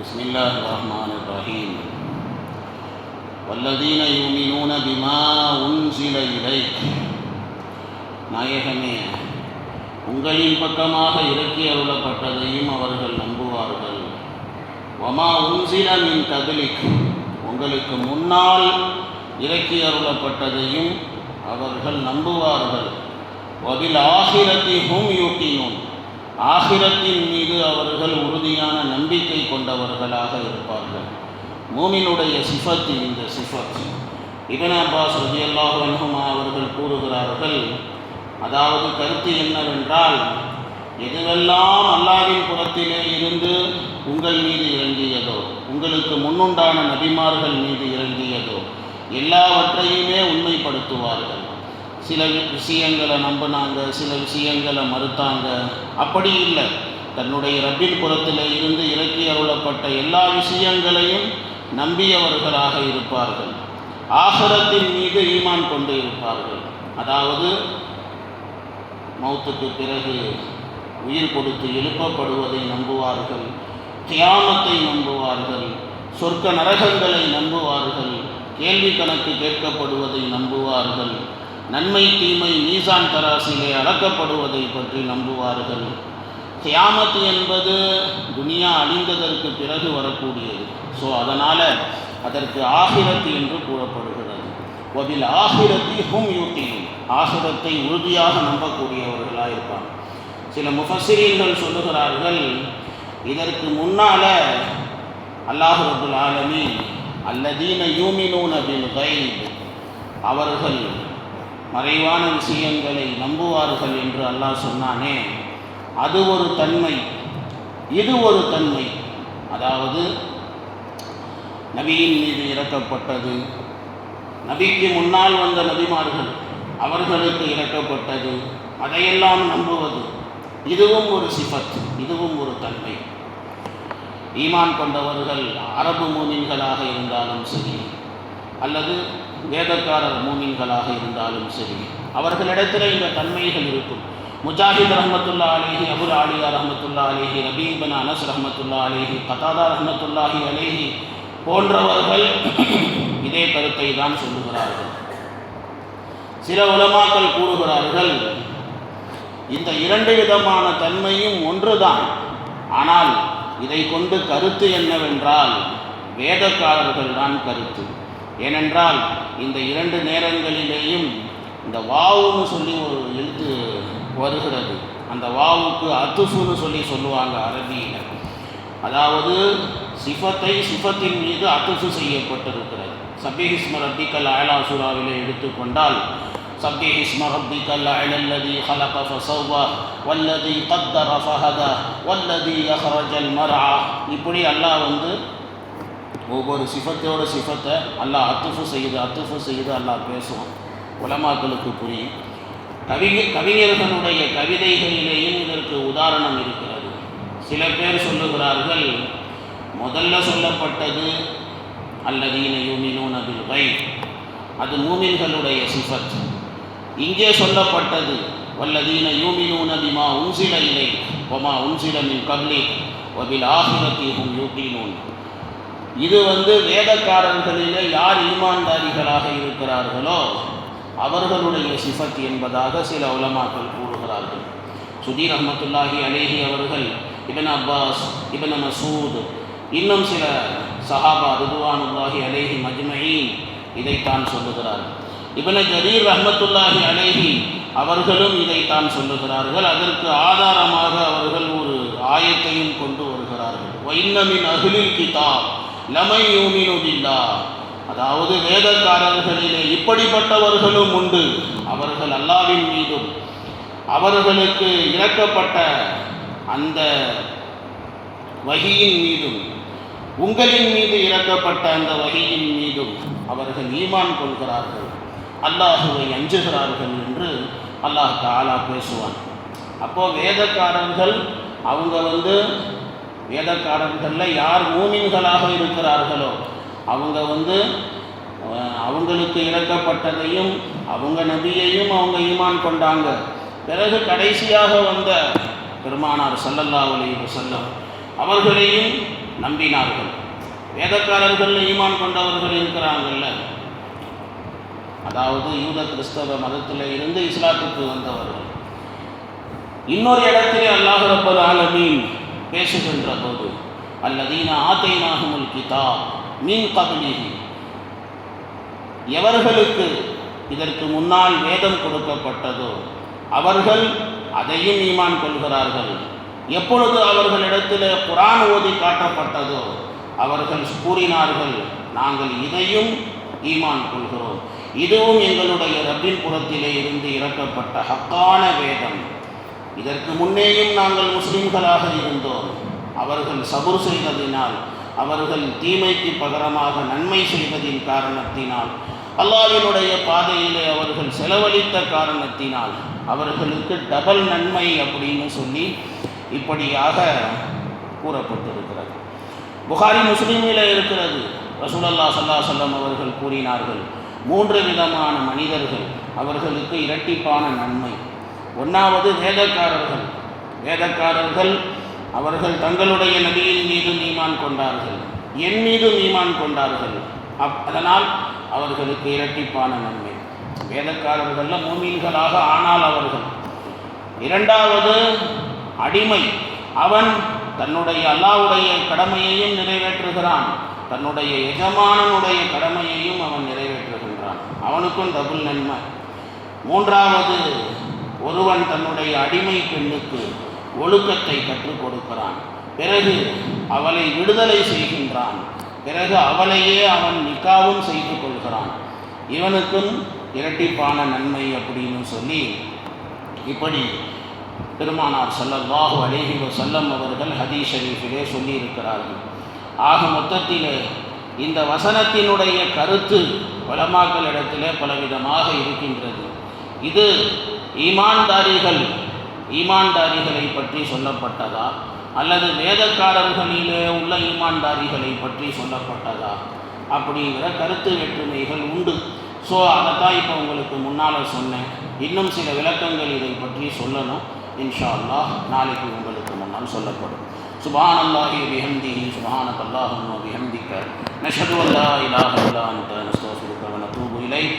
بسم الله الرحمن الرحيم والذين يؤمنون بما أنزل إليك நாயகமே உங்களின் பக்கமாக இறக்கி அருளப்பட்டதையும் அவர்கள் நம்புவார்கள் வமா உன்சில மின் கதலிக் உங்களுக்கு முன்னால் இறக்கி அருளப்பட்டதையும் அவர்கள் நம்புவார்கள் வபில் ஆகிரத்தி ஹும் யூட்டினோன் ஆகிரத்தின் மீது அவர்கள் உறுதியான நம்பிக்கை கொண்டவர்களாக இருப்பார்கள். மூமினுடைய சிஃபத் இந்த சிஃபத். இபன் அப்பாஸ் ரஜியல்லாஹு அன்ஹுமா அவர்கள் கூறுகிறார்கள் அதாவது கருத்து என்னவென்றால் எதுவெல்லாம் அல்லாவின் புறத்திலே இருந்து உங்கள் மீது இறங்கியதோ உங்களுக்கு முன்னுண்டான நபிமார்கள் மீது இறங்கியதோ எல்லாவற்றையுமே உண்மைப்படுத்துவார்கள். சில விஷயங்களை நம்பினாங்க சில விஷயங்களை மறுத்தாங்க. அப்படி இல்லை. தன்னுடைய ரப்பின் புறத்தில் இருந்து இறக்கி அருளப்பட்ட எல்லா விஷயங்களையும் நம்பியவர்களாக இருப்பார்கள். ஆகரத்தின் மீது ஈமான் கொண்டு இருப்பார்கள். அதாவது மௌத்துக்கு பிறகு உயிர் கொடுத்து எழுப்பப்படுவதை நம்புவார்கள் தியாமத்தை நம்புவார்கள் சொர்க்க நரகங்களை நம்புவார்கள் கேள்வி கணக்கு கேட்கப்படுவதை நம்புவார்கள். நன்மை தீமை மீசான் தராசிலே அளக்கப்படுவதை பற்றி நம்புவார்கள். கியாமத்து என்பது துனியா அழிந்ததற்கு பிறகு வரக்கூடியது. ஸோ அதனால் அதற்கு ஆகிரத்து என்று கூறப்படுகிறது. அதில் ஆகிரத்தி ஹும் யூட்டியும் ஆகிரத்தை உறுதியாக நம்பக்கூடியவர்களாக இருப்பாங்க சில முஃபசிரியர்கள் சொல்லுகிறார்கள் இதற்கு முன்னால் அல்லாஹ் ரபுல் ஆலமி அல்லதீன யூமினூன் பில் கைப் அவர்கள் மறைவான விஷயங்களை நம்புவார்கள் என்று அல்லாஹ் சொன்னானே. அது ஒரு தன்மை. இது ஒரு தன்மை. அதாவது நபியின் மீது இறக்கப்பட்டது. நபிக்கு முன்னால் வந்த நபிமார்கள் அவர்களுக்கு இறக்கப்பட்டது. அதையெல்லாம் நம்புவது. இதுவும் ஒரு சிபத் இதுவும் ஒரு தன்மை. ஈமான் கொண்டவர்கள் அரபு மூமின்களாக இருந்தாலும் சரி அல்லது வேதக்காரர் மூமின்களாக இருந்தாலும் சரி அவர்களிடத்தில் இந்த தன்மைகள் இருக்கும். முஜாஹித் ரஹமத்துல்லா அலேஹி அபுல் ஆலியா ரஹமத்துல்லா அலேஹி ரபீபன் அனஸ் ரஹமத்துல்லா அலேஹி கதாதா ரஹமத்துல்லாஹி அலேஹி போன்றவர்கள் இதே கருத்தை தான் சொல்லுகிறார்கள். சில உலமாக்கள் கூறுகிறார்கள் இந்த இரண்டு விதமான தன்மையும் ஒன்றுதான். ஆனால் இதை கொண்டு கருத்து என்னவென்றால் வேதக்காரர்கள் தான் கருத்து. ஏனென்றால் இந்த இரண்டு நேரங்களிலேயும் இந்த வாவுன்னு சொல்லி ஒரு எழுத்து வருகிறது. அந்த வாவுக்கு அத்துசுன்னு சொல்லி சொல்லுவாங்க அரபியில். அதாவது சிஃபத்தை சிஃபத்தின் மீது அத்துசு செய்யப்பட்டிருக்கிறது. சபிஹிஸ்ம ரப்பிக்கல் அயலா சூறாவிலே எடுத்துக்கொண்டால் சபிஹிஸ்ம ரப்பிக்கல் அயலல்லதி ஹலக ஃபசவ்வா வல்லதி கத்தர ஃபஹதா வல்லதி அஹரஜல் மரா இப்படி அல்லாஹ் வந்து ஒவ்வொரு சிஃபத்தோட சிஃபத்தை அல்லாஹ் அத்துஃபு செய்து அத்துஃபு செய்து அல்லாஹ் பேசுவோம் உலமாக்களுக்கு புரியும். கவிஞர் கவிஞர்களுடைய கவிதைகளிலேயும் இதற்கு உதாரணம் இருக்கிறது. சில பேர் சொல்லுகிறார்கள் முதல்ல சொல்லப்பட்டது அல்லதீன யூமினூன் அதில் வை அது மூமின்களுடைய சிஃபத் இங்கே சொல்லப்பட்டது வல்லதீன யூமினூன பிமா உன்சில இலை ஒமா உன்சில மின் கப்லி ஒபில் ஆகிரத்தி ஹும் யூட்டினூன் இது வந்து வேதக்காரர்களிலே யார் ஈமான்தாரிகளாக இருக்கிறார்களோ அவர்களுடைய சிஃபத் என்பதாக சில உலமாக்கள் கூறுகிறார்கள். சுதீர் அஹமத்துல்லாஹி அலேஹி அவர்கள் இபன் அப்பாஸ் இபன் மசூத் இன்னும் சில சஹாபா ரிதுவானுல்லாஹி அலேஹி மஜ்மயின் இதைத்தான் சொல்லுகிறார்கள். இபன ஜரீர் ரஹமத்துல்லாஹி அலேஹி அவர்களும் இதைத்தான் சொல்லுகிறார்கள். அதற்கு ஆதாரமாக அவர்கள் ஒரு ஆயத்தையும் கொண்டு வருகிறார்கள். வைன்னமின் அகிலில் கிதாப். லமை யூமினுதில்லா அதாவது வேதக்காரர்களிலே இப்படிப்பட்டவர்களும் உண்டு. அவர்கள் அல்லாவின் மீதும். அவர்களுக்கு இறக்கப்பட்ட அந்த வகியின் மீதும் உங்களின் மீது இறக்கப்பட்ட அந்த வகையின் மீதும் அவர்கள் ஈமான் கொள்கிறார்கள். அல்லாஹுவை அஞ்சுகிறார்கள் என்று அல்லாஹ் தாலா பேசுவான். அப்போது வேதக்காரர்கள் அவங்க வந்து வேதக்காரர்களில் யார் மூமின்களாக இருக்கிறார்களோ அவங்க வந்து அவங்களுக்கு இறக்கப்பட்டதையும் அவங்க நபியையும் அவங்க ஈமான் கொண்டாங்க. பிறகு கடைசியாக வந்த பெருமானார் சல்லல்லா அலைஹி செல்லம் அவர்களையும் நம்பினார்கள். வேதக்காரர்கள் ஈமான் கொண்டவர்கள் இருக்கிறாங்கல்ல. அதாவது யூத கிறிஸ்தவ மதத்தில் இருந்து இஸ்லாத்துக்கு வந்தவர்கள். இன்னொரு இடத்திலே அல்லாஹ் ரப்பல் ஆலமீன் பேசுகின்ற போது அல்லதீன ஆத்தைனாகுமுல் கிதா மீன் கபிலிகி எவர்களுக்கு இதற்கு முன்னால் வேதம் கொடுக்கப்பட்டதோ அவர்கள் அதையும் ஈமான் கொள்கிறார்கள். எப்பொழுது அவர்களிடத்தில் குரான் ஓதி காட்டப்பட்டதோ அவர்கள் கூறினார்கள் நாங்கள் இதையும் ஈமான் கொள்கிறோம். இதுவும் எங்களுடைய ரப்பின் புறத்திலே இருந்து இறக்கப்பட்ட ஹக்கான வேதம். இதற்கு முன்னேயும் நாங்கள் முஸ்லிம்களாக இருந்தோம். அவர்கள் சபுர் செய்ததினால் அவர்கள் தீமைக்கு பகரமாக நன்மை செய்வதின் காரணத்தினால் அல்லாவினுடைய பாதையிலே அவர்கள் செலவழித்த காரணத்தினால் அவர்களுக்கு டபுள் நன்மை அப்படின்னு சொல்லி இப்படியாக கூறப்பட்டிருக்கிறது. புகாரி முஸ்லீமில் இருக்கிறது. ரசூலல்லா சல்லா சொல்லம் அவர்கள் கூறினார்கள் மூன்று விதமான மனிதர்கள் அவர்களுக்கு இரட்டிப்பான நன்மை. ஒன்றாவது வேதக்காரர்கள். வேதக்காரர்கள் அவர்கள் தங்களுடைய நபியின் மீது நீமான் கொண்டார்கள். என் மீது நீமான் கொண்டார்கள். அப் அதனால் அவர்களுக்கு இரட்டிப்பான நன்மை. வேதக்காரர்களில் மூமீன்களாக ஆனால் அவர்கள். இரண்டாவது அடிமை. அவன் தன்னுடைய அல்லாவுடைய கடமையையும் நிறைவேற்றுகிறான். தன்னுடைய எஜமானனுடைய கடமையையும் அவன் நிறைவேற்றுகின்றான். அவனுக்கும் டபுள் நன்மை. மூன்றாவது ஒருவன் தன்னுடைய அடிமை பெண்ணுக்கு ஒழுக்கத்தை கற்றுக் கொடுக்கிறான். பிறகு அவளை விடுதலை செய்கின்றான். பிறகு அவளையே அவன் நிக்காவும் செய்து கொள்கிறான். இவனுக்கும் இரட்டிப்பான நன்மை அப்படின்னு சொல்லி இப்படி பெருமானார் ஸல்லல்லாஹு அலைஹி செல்லம் அவர்கள் ஹதீஸ் ஷரீஃபிலே சொல்லியிருக்கிறார்கள். ஆக மொத்தத்திலே இந்த வசனத்தினுடைய கருத்து வளமாக்களிடத்திலே பலவிதமாக இருக்கின்றது. இது ஈமான்தாரிகள் ஈமான்தாரிகளை பற்றி சொல்லப்பட்டதா? அல்லது வேதக்காரர்களிலே உள்ள ஈமான்தாரிகளை பற்றி சொல்லப்பட்டதா? அப்படிங்கிற கருத்து வேற்றுமைகள் உண்டு. ஸோ அதைத்தான் இப்போ உங்களுக்கு முன்னால் சொன்னேன். இன்னும் சில விளக்கங்கள் இதை பற்றி சொல்லணும். இன்ஷா அல்லாஹ் நாளைக்கு உங்களுக்கு முன்னால் சொல்லப்படும். சுபான் அல்லாஹி பிஹம்திஹி சுபானக் அல்லாஹும் பிஹம்திக்க நஷது அல்லா இலாஹ இல்லா அன்த நஸ்தஃபிருக்க வ நதூபு இலைக்.